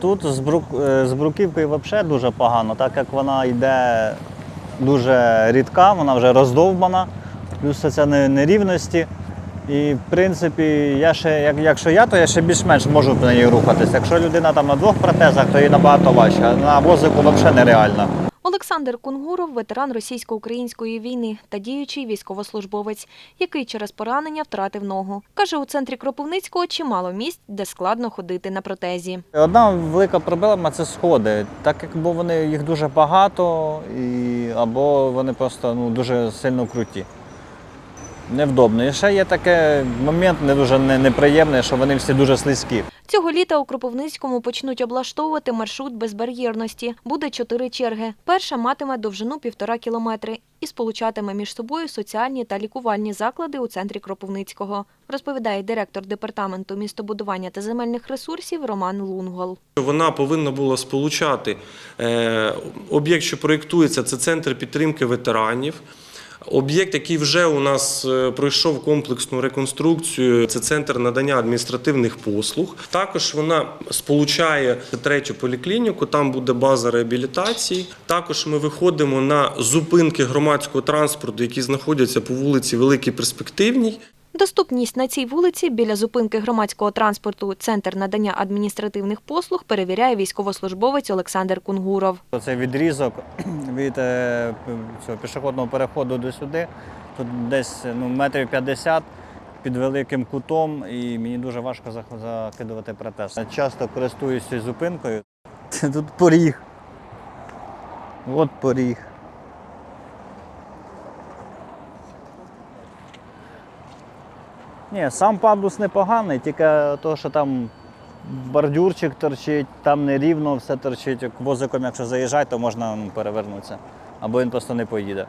Тут з, брук, е, з бруківкою взагалі дуже погано, так як вона йде дуже рідка, вона вже роздовбана, плюс це нерівності. І в принципі, я ще, як, якщо я, то я ще більш-менш можу на ній рухатися. Якщо людина там на двох протезах, то їй набагато важче. На возику взагалі нереально. Олександр Кунгуров – ветеран російсько-української війни та діючий військовослужбовець, який через поранення втратив ногу. Каже, у центрі Кропивницького чимало місць, де складно ходити на протезі. Одна велика проблема це сходи, так як вони їх дуже багато, і, або вони просто ну, дуже сильно круті. Невдобно. І ще є такий момент не дуже не- неприємний, що вони всі дуже слизькі. Цього літа у Кропивницькому почнуть облаштовувати маршрут безбар'єрності. Буде чотири черги. Перша матиме довжину півтора кілометри і сполучатиме між собою соціальні та лікувальні заклади у центрі Кропивницького, розповідає директор департаменту містобудування та земельних ресурсів Роман Лунгол. Вона повинна була сполучати е, об'єкт, що проєктується, це центр підтримки ветеранів. Об'єкт, який вже у нас е, пройшов комплексну реконструкцію, це центр надання адміністративних послуг. Також вона сполучає третю поліклініку, там буде база реабілітації. Також ми виходимо на зупинки громадського транспорту, які знаходяться по вулиці Великій Перспективній. Доступність на цій вулиці біля зупинки громадського транспорту Центр надання адміністративних послуг перевіряє військовослужбовець Олександр Кунгуров. Цей відрізок від е, цього пішохідного переходу до сюди, тут десь ну, метрів 50 під великим кутом, і мені дуже важко закидувати протез. Часто користуюся зупинкою. Тут поріг. От поріг. Ні, сам пандус непоганий, тільки то, що там бордюрчик торчить, там нерівно все торчить. Возиком, якщо заїжджати, то можна ну, перевернутися. Або він просто не поїде.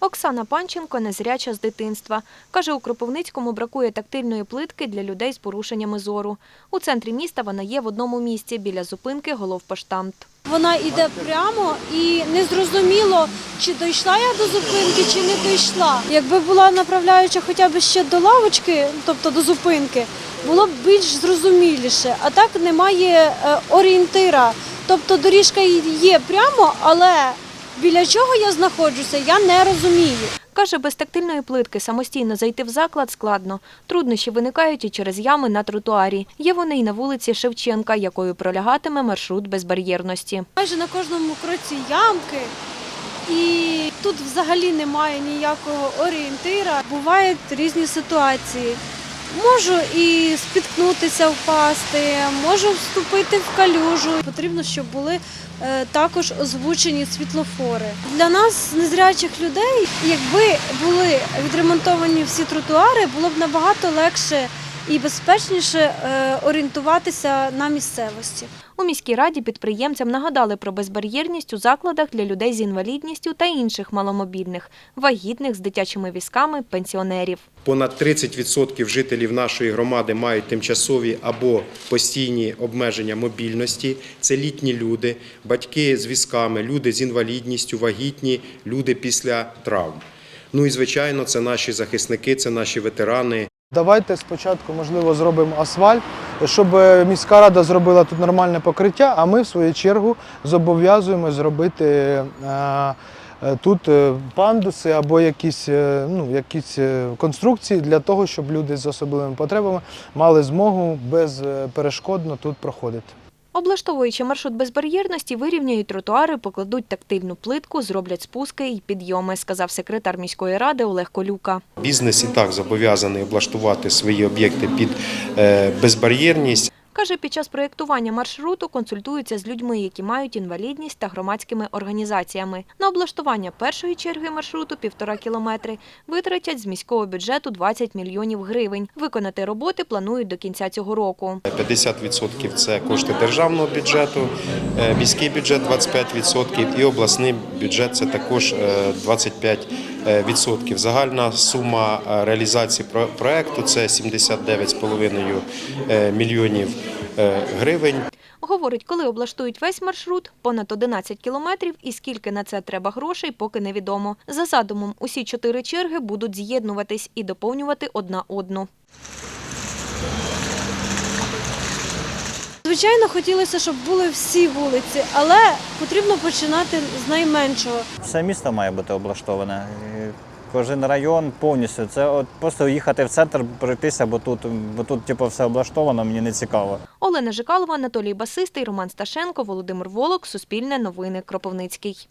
Оксана Панченко незряча з дитинства. Каже, у Кропивницькому бракує тактильної плитки для людей з порушеннями зору. У центрі міста вона є в одному місці біля зупинки головпоштамт. Вона йде прямо і не зрозуміло, чи дійшла я до зупинки, чи не дійшла. Якби була направляюча хоча б ще до лавочки, тобто до зупинки, було б більш зрозуміліше. А так немає е, орієнтира. Тобто доріжка є прямо, але біля чого я знаходжуся, я не розумію. Каже, без тактильної плитки самостійно зайти в заклад складно. Труднощі виникають і через ями на тротуарі. Є вони й на вулиці Шевченка, якою пролягатиме маршрут безбар'єрності. Майже на кожному кроці ямки. І тут взагалі немає ніякого орієнтира. Бувають різні ситуації. Можу і спіткнутися, впасти, можу вступити в калюжу. Потрібно, щоб були е, також озвучені світлофори. Для нас, незрячих людей, якби були відремонтовані всі тротуари, було б набагато легше і безпечніше е, орієнтуватися на місцевості. У міській раді підприємцям нагадали про безбар'єрність у закладах для людей з інвалідністю та інших маломобільних, вагітних з дитячими візками, пенсіонерів. Понад 30% жителів нашої громади мають тимчасові або постійні обмеження мобільності. Це літні люди, батьки з візками, люди з інвалідністю, вагітні, люди після травм. Ну і звичайно, це наші захисники, це наші ветерани. Давайте спочатку, можливо, зробимо асфальт, щоб е, міська рада зробила тут нормальне покриття, а ми, в свою чергу, зобов'язуємо зробити е, е, тут пандуси або якісь, ну, якісь конструкції для того, щоб люди з особливими потребами мали змогу безперешкодно тут проходити. Облаштовуючи маршрут безбар'єрності, вирівняють тротуари, покладуть тактильну плитку, зроблять спуски і підйоми, сказав секретар міської ради Олег Колюка. Бізнес і так зобов'язаний облаштувати свої об'єкти під е, безбар'єрність. Каже, під час проєктування маршруту консультуються з людьми, які мають інвалідність та громадськими організаціями. На облаштування першої черги маршруту півтора кілометри витратять з міського бюджету 20 мільйонів гривень. Виконати роботи планують до кінця цього року. 50% – це кошти державного бюджету, е, міський бюджет 25% і обласний бюджет це також е, 25%. Загальна сума е, реалізації про- проекту це 79,5 е, мільйонів е, гривень. Говорить, коли облаштують весь маршрут, понад 11 кілометрів, і скільки на це треба грошей, поки невідомо. За задумом, усі чотири черги будуть з'єднуватись і доповнювати одна одну. Звичайно, хотілося, щоб були всі вулиці, але потрібно починати з найменшого. Все місто має бути облаштоване. Кожен район повністю. Це от просто їхати в центр, пройтися, бо тут, бо тут типу, все облаштовано, мені не цікаво. Олена Жикалова, Анатолій Басистий, Роман Сташенко, Володимир Волок, Суспільне новини, Кропивницький.